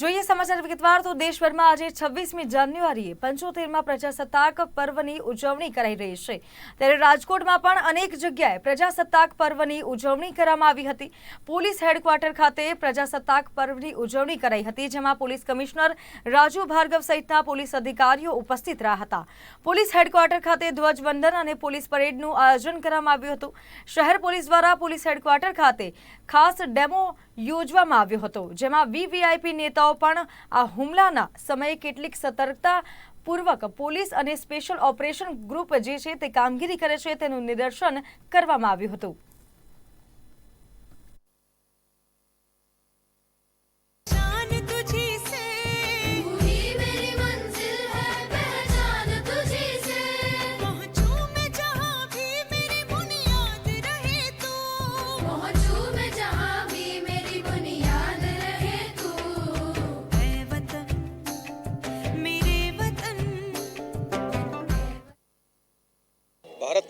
જોઈએ સમાચાર વિગતવાર, તો દેશભરમાં આજે છવ્વીસમી જાન્યુઆરીએ પંચોતેરમાં પ્રજાસત્તાક પર્વની ઉજવણી કરાઈ રહી છે. ત્યારે રાજકોટમાં પણ અનેક જગ્યાએ પ્રજાસત્તાક પર્વની ઉજવણી કરવામાં આવી હતી. પોલીસ હેડક્વાર્ટર ખાતે પ્રજાસત્તાક પર્વની ઉજવણી કરાઈ હતી, જેમાં પોલીસ કમિશનર રાજુ ભાર્ગવ સહિતના પોલીસ અધિકારીઓ ઉપસ્થિત રહ્યા હતા. પોલીસ હેડક્વાર્ટર ખાતે ધ્વજવંદન અને પોલીસ પરેડનું આયોજન કરવામાં આવ્યું હતું. શહેર પોલીસ દ્વારા પોલીસ હેડક્વાર્ટર ખાતે ખાસ ડેમો યોજવામાં આવ્યો હતો. જેમાં વીવીઆઈપી નેતાઓ પણ આ હુમલાના સમયે કેટલીક સતર્કતા પૂર્વક પોલીસ અને સ્પેશિયલ ઓપરેશન ગ્રુપ જે છે તે કામગીરી કરે છે તેનું નિદર્શન કરવામાં આવ્યું હતું.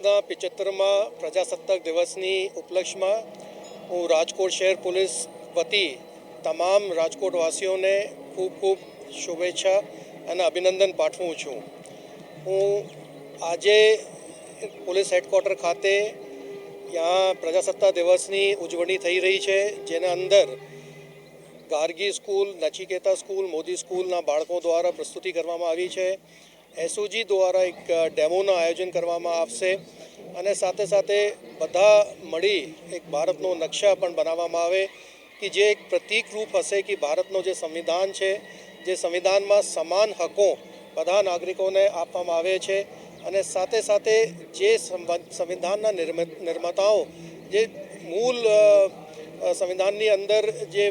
ભારતના પિચોતેરમાં પ્રજાસત્તાક દિવસની ઉપલક્ષમાં હું રાજકોટ શહેર પોલીસ વતી તમામ રાજકોટવાસીઓને ખૂબ ખૂબ શુભેચ્છા અને અભિનંદન પાઠવું છું. હું આજે પોલીસ હેડક્વાર્ટર ખાતે ત્યાં પ્રજાસત્તાક દિવસની ઉજવણી થઈ રહી છે, જેના અંદર ગાર્ગી સ્કૂલ, નચિકેતા સ્કૂલ, મોદી સ્કૂલના બાળકો દ્વારા પ્રસ્તુતિ કરવામાં આવી છે. એસઓજી દ્વારા એક ડેમોનું આયોજન કરવામાં આવશે અને સાથે સાથે બધા મળી એક ભારતનો નકશા પણ બનાવવામાં આવે કે જે એક પ્રતિકરૂપ હશે કે ભારતનો જે સંવિધાન છે, જે સંવિધાનમાં સમાન હકો બધા નાગરિકોને આપવામાં આવે છે અને સાથે સાથે જે સંવ- સંવિધાનના નિર્માતાઓ જે મૂળ સંવિધાનની અંદર જે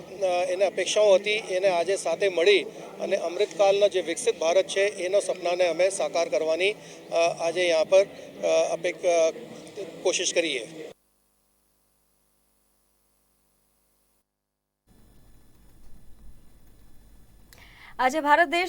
એને અપેક્ષાઓ હતી, એને આજે સાથે મળી અને અમૃતકાલના જે વિકસિત ભારત છે, એના સપનાને અમે સાકાર કરવાની આજે यहाँ પર અપેક કોશિશ કરીએ. આજે ભારત દેશ